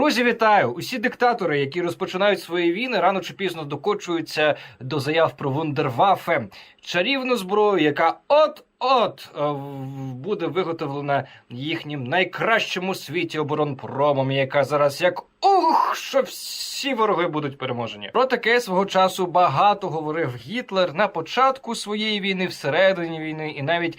Друзі, вітаю! Усі диктатори, які розпочинають свої війни, рано чи пізно докочуються до заяв про вундервафе, чарівну зброю, яка от-от е, буде виготовлена їхнім найкращим у світі оборонпромом, яка зараз як ух, що всі вороги будуть переможені. Про таке свого часу багато говорив Гітлер на початку своєї війни, всередині війни, і навіть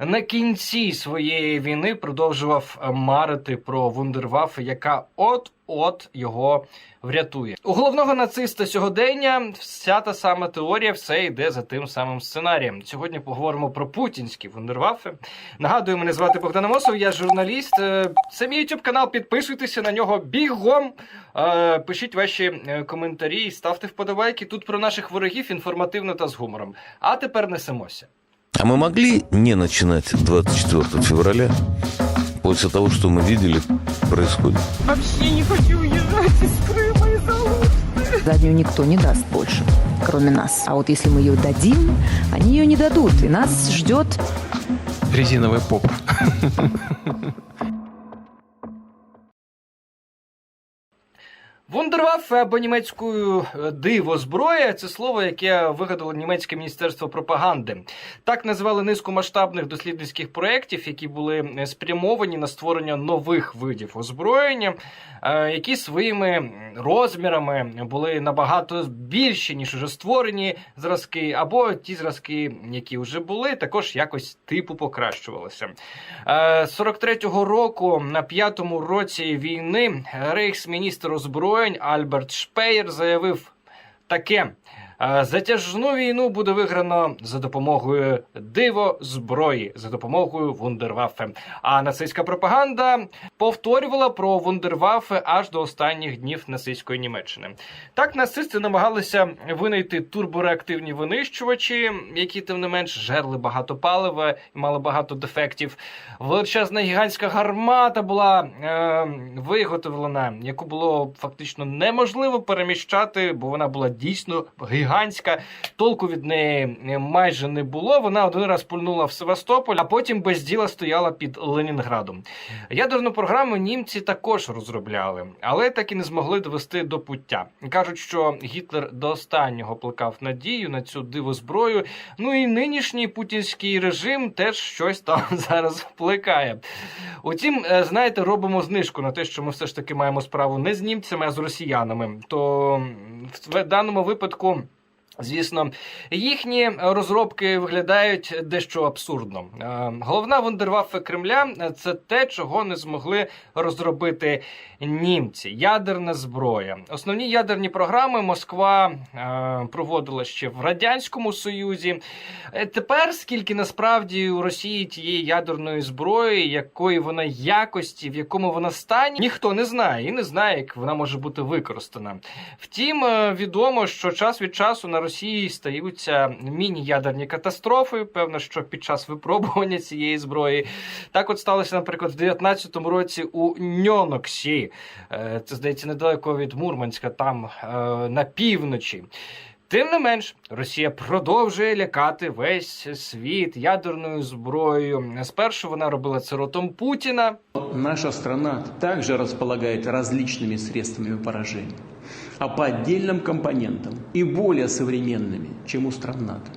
на кінці своєї війни продовжував марити про вундерваффе, яка от-от його врятує. У головного нациста сьогодення вся та сама теорія, все йде за тим самим сценарієм. Сьогодні поговоримо про путінські вундерваффе. Нагадую, мене звати Богдан Амосов, я журналіст. Е, Це мій YouTube канал. Підписуйтеся на нього бігом. Е, Пишіть ваші е, коментарі, ставте вподобайки. Тут про наших ворогів інформативно та з гумором. А тепер несемося. А мы могли не начинать 24 февраля после того, что мы видели происходит? Вообще не хочу уезжать из Крыма из-за Алушты. Заднюю никто не даст больше, кроме нас. А вот если мы ее дадим, они ее не дадут. И нас ждет резиновый поп. Вундерваффе або німецькою е, диво зброя це слово, яке вигадало німецьке міністерство пропаганди. Так називали низку масштабних дослідницьких проєктів, які були е, спрямовані на створення нових видів озброєння, е, які своїми розмірами були набагато більші, ніж уже створені зразки, або ті зразки, які вже були, також якось типу покращувалися. Е, 43-го року на п'ятому році війни рейхсміністр озброєнь Альберт Шпеєр заявив таке. «Е, Затяжну війну буде виграно за допомогою диво зброї, за допомогою вундерваффе. А нацистська пропаганда повторювала про вундерваффе аж до останніх днів нацистської Німеччини. Так нацисти намагалися винайти турбореактивні винищувачі, які тим не менш жерли багато палива і мали багато дефектів. Величезна гігантська гармата була е, виготовлена, яку було фактично неможливо переміщати, бо вона була дійсно гігантська. Толку від неї е, майже не було. Вона один раз пульнула в Севастополь, а потім без діла стояла під Ленінградом. Ядерну програму німці також розробляли, але так і не змогли довести до пуття. Кажуть, що Гітлер до останнього плекав надію на цю дивозброю. Ну і нинішній путінський режим теж щось там зараз плекає. Утім, е, знаєте, робимо знижку на те, що ми все ж таки маємо справу не з німцями, а з росіянами. То в даному випадку. Звісно, їхні розробки виглядають дещо абсурдно. Е, Головна вундерваффе Кремля це те, чого не змогли розробити німці. Ядерна зброя. Основні ядерні програми Москва е, проводила ще в радянському союзі. Е, Тепер скільки насправді у Росії тієї ядерної зброї, якої вона якості, в якому вона стані, ніхто не знає і не знає, як вона може бути використана. Втім, відомо, що час від часу на Росії стаються міні-ядерні катастрофи. Певно, що під час випробування цієї зброї. Так от сталося, наприклад, в 19-му році у Ньоноксі. Е, Це здається недалеко від Мурманська, там е, на півночі. Тим не менш, Росія продовжує лякати весь світ ядерною зброєю. Спершу вона робила це ротом Путіна. Наша страна также располагает различными средствами поражения, а по отдельным компонентам и более современными, чем у стран НАТО.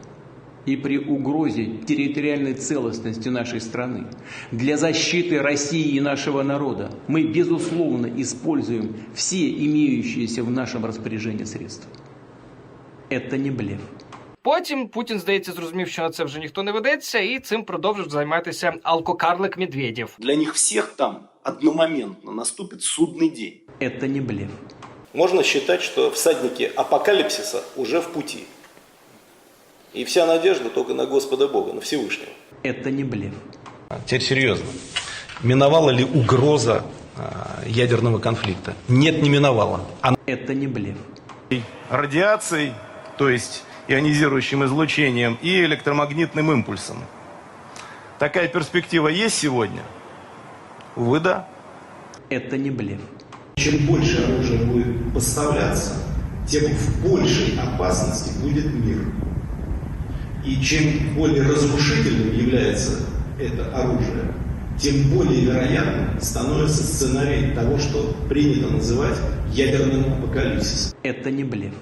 И при угрозе территориальной целостности нашей страны для защиты России и нашего народа мы, безусловно, используем все имеющиеся в нашем распоряжении средства. Это не блеф. Потім Путін, здається, зрозумів, що на це вже ніхто не ведеться, і цим продовжив займатися алкокарлик Медведєв. Для них всех там одномоментно наступит судный день. Это не блеф. Можно считать, что всадники апокалипсиса уже в пути. И вся надежда только на Господа Бога, на Всевышнего. Это не блеф. Теперь серьезно. Миновала ли угроза а, ядерного конфликта? Нет, не миновала. Она Это не блеф. радиацией, то есть ионизирующим излучением, и электромагнитным импульсом. Такая перспектива есть сегодня? Увы, да. Это не блеф. Чем больше оружия будет поставляться, тем в большей опасности будет мир. И чем более разрушительным является это оружие, тем более вероятным становится сценарий того, что принято называть ядерным апокалипсисом. Это не блеф.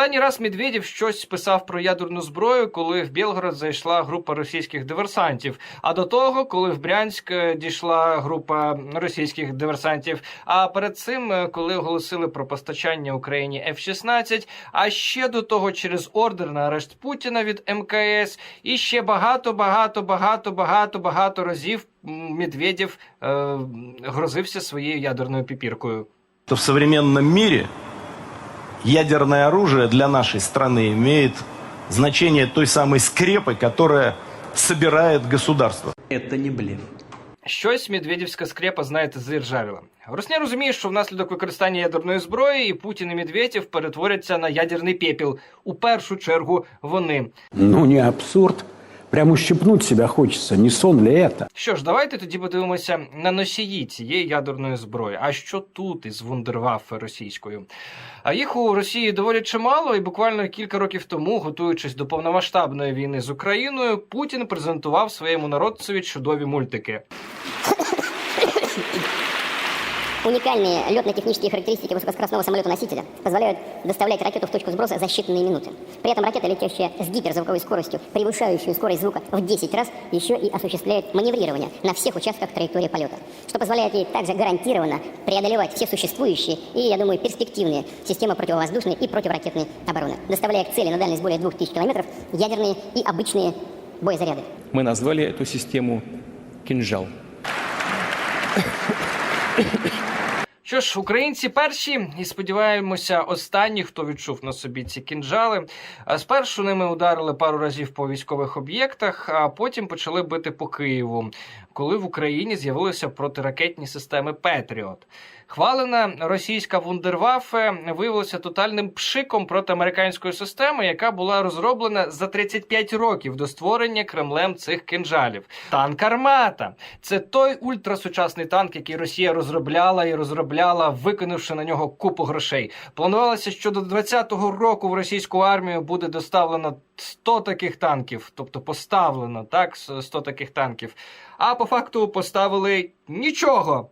Останній раз Медведєв щось писав про ядерну зброю, коли в Білгород зайшла група російських диверсантів. А до того, коли в Брянськ е, дійшла група російських диверсантів. А перед цим, е, коли оголосили про постачання Україні F-16, а ще до того через ордер на арешт Путіна від МКС, і ще багато, багато, багато, багато, багато разів Медведєв е, грозився своєю ядерною піпіркою. То в современном мире ядерное оружие для нашей страны имеет значение той самой скрепы, которая собирает государство. Это не блеф. Щось медведівська скрепа, знаєте, заіржавіла. Росня розуміє, що внаслідок використання ядерної зброї і Путін і Медведєв перетворяться на ядерний пепіл. У першу чергу вони. Ну, не абсурд. Прям ущипнуть себя хочется. Не сон ли это? Що ж, давайте тоді подивимося на носії цієї ядерної зброї. А що тут із вундерваффе російською? А їх у Росії доволі чимало, і буквально кілька років тому, готуючись до повномасштабної війни з Україною, Путін презентував своєму народцеві чудові мультики. Уникальные летно-технические характеристики высокоскоростного самолета-носителя позволяют доставлять ракету в точку сброса за считанные минуты. При этом ракета, летящая с гиперзвуковой скоростью, превышающую скорость звука в 10 раз, еще и осуществляет маневрирование на всех участках траектории полета, что позволяет ей также гарантированно преодолевать все существующие и, я думаю, перспективные системы противовоздушной и противоракетной обороны, доставляя к цели на дальность более 2000 километров ядерные и обычные боезаряды. Мы назвали эту систему «Кинжал». Що ж, українці перші, і сподіваємося, останні, хто відчув на собі ці кінжали. Спершу ними ударили пару разів по військових об'єктах, а потім почали бити по Києву, коли в Україні з'явилися протиракетні системи Петріот. Хвалена російська вундерваффе виявилася тотальним пшиком проти американської системи, яка була розроблена за 35 років до створення Кремлем цих кинжалів. Танк Армата це той ультрасучасний танк, який Росія розробляла і розробляла, викинувши на нього купу грошей. Планувалося, що до 20-го року в російську армію буде доставлено 100 таких танків, тобто поставлено так 100 таких танків. А по факту поставили нічого.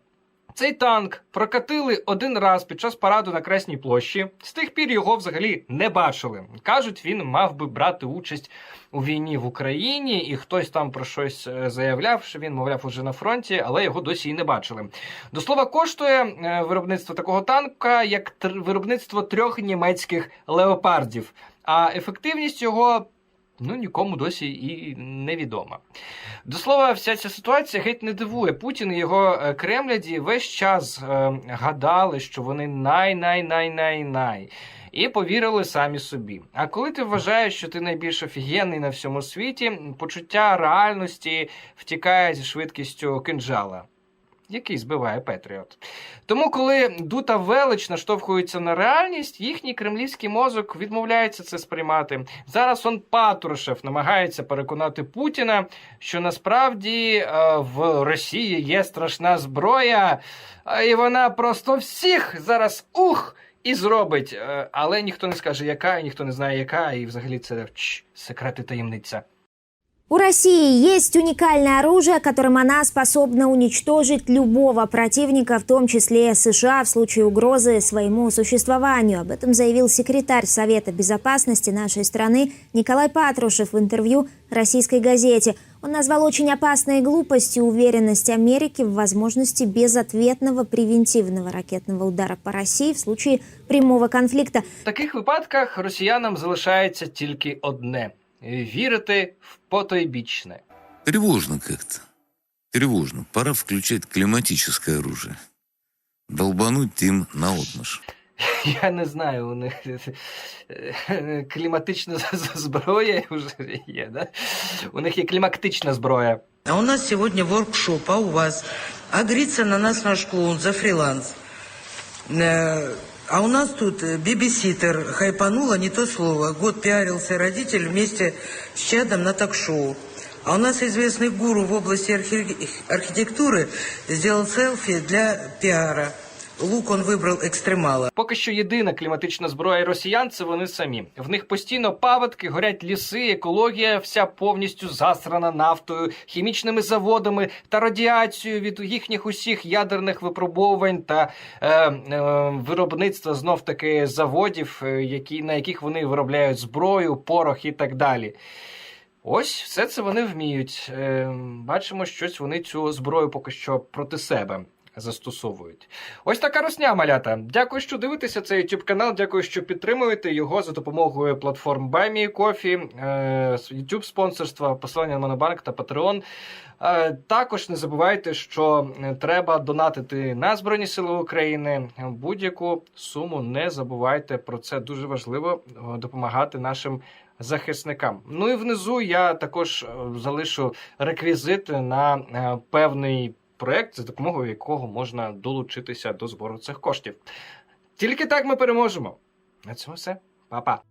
Цей танк прокатили один раз під час параду на Красній площі. З тих пір його взагалі не бачили. Кажуть, він мав би брати участь у війні в Україні, і хтось там про щось е, заявляв, що він, мовляв, уже на фронті, але його досі й не бачили. До слова, коштує е, виробництво такого танка як виробництво трьох німецьких леопардів. А ефективність його ну нікому досі і невідома. До слова, вся ця ситуація геть не дивує. Путін і його е, кремляді весь час е, гадали, що вони най-най-най-най-най. І повірили самі собі. А коли ти вважаєш, що ти найбільш офігенний на всьому світі, почуття реальності втікає зі швидкістю кинджала, який збиває Петріот. Тому, коли дута велич наштовхується на реальність, їхній кремлівський мозок відмовляється це сприймати. Зараз он Патрушев намагається переконати Путіна, що насправді е, в Росії є страшна зброя, е, і вона просто всіх зараз ух. І зробить, Е, але ніхто не скаже, яка, і ніхто не знає, яка, і взагалі це секрет і таємниця. У России есть уникальное оружие, которым она способна уничтожить любого противника, в том числе США, в случае угрозы своему существованию. Об этом заявил секретарь Совета безопасности нашей страны Николай Патрушев в интервью российской газете. Он назвал очень опасной глупостью уверенность Америки в возможности безответного превентивного ракетного удара по России в случае прямого конфликта. В таких випадках росіянам залишається тільки одне вірити в потойбічне. Тревожно как-то. Тревожно. Пора включать климатическое оружие. Долбануть им наотмаш. Я не знаю, у них е, кліматична зброя вже є, да? У них є клімактична зброя. А у нас сегодня воркшоп, а у вас? Агрится на нас наш клоун за фриланс. А у нас тут э, бибиситер хайпануло не то слово. Год пиарился родитель вместе с чадом на ток-шоу. А у нас известный гуру в области архи- архитектуры сделал селфи для пиара. Лук он выбрал экстремала. Поки що єдина кліматична зброя росіян це вони самі. В них постійно паводки, горять ліси, екологія вся повністю засрана нафтою, хімічними заводами та радіацією від їхніх усіх ядерних випробовувань та е, е, виробництва знов таки заводів, е, які, на яких вони виробляють зброю, порох і так далі. Ось все це вони вміють. Е, бачимо, щось вони цю зброю поки що проти себе застосовують. Ось така росня, малята. Дякую, що дивитеся цей YouTube канал. Дякую, що підтримуєте його за допомогою платформ BuyMeCoffee, е, YouTube спонсорства, посилання на Монобанк та Patreon. Е, Також не забувайте, що е, треба донатити на Збройні Сили України будь-яку суму. Не забувайте про це. Дуже важливо допомагати нашим захисникам. Ну і внизу я також залишу реквізити на певний проект, за допомогою якого можна долучитися до збору цих коштів. Тільки так ми переможемо. На цьому все. Па-па.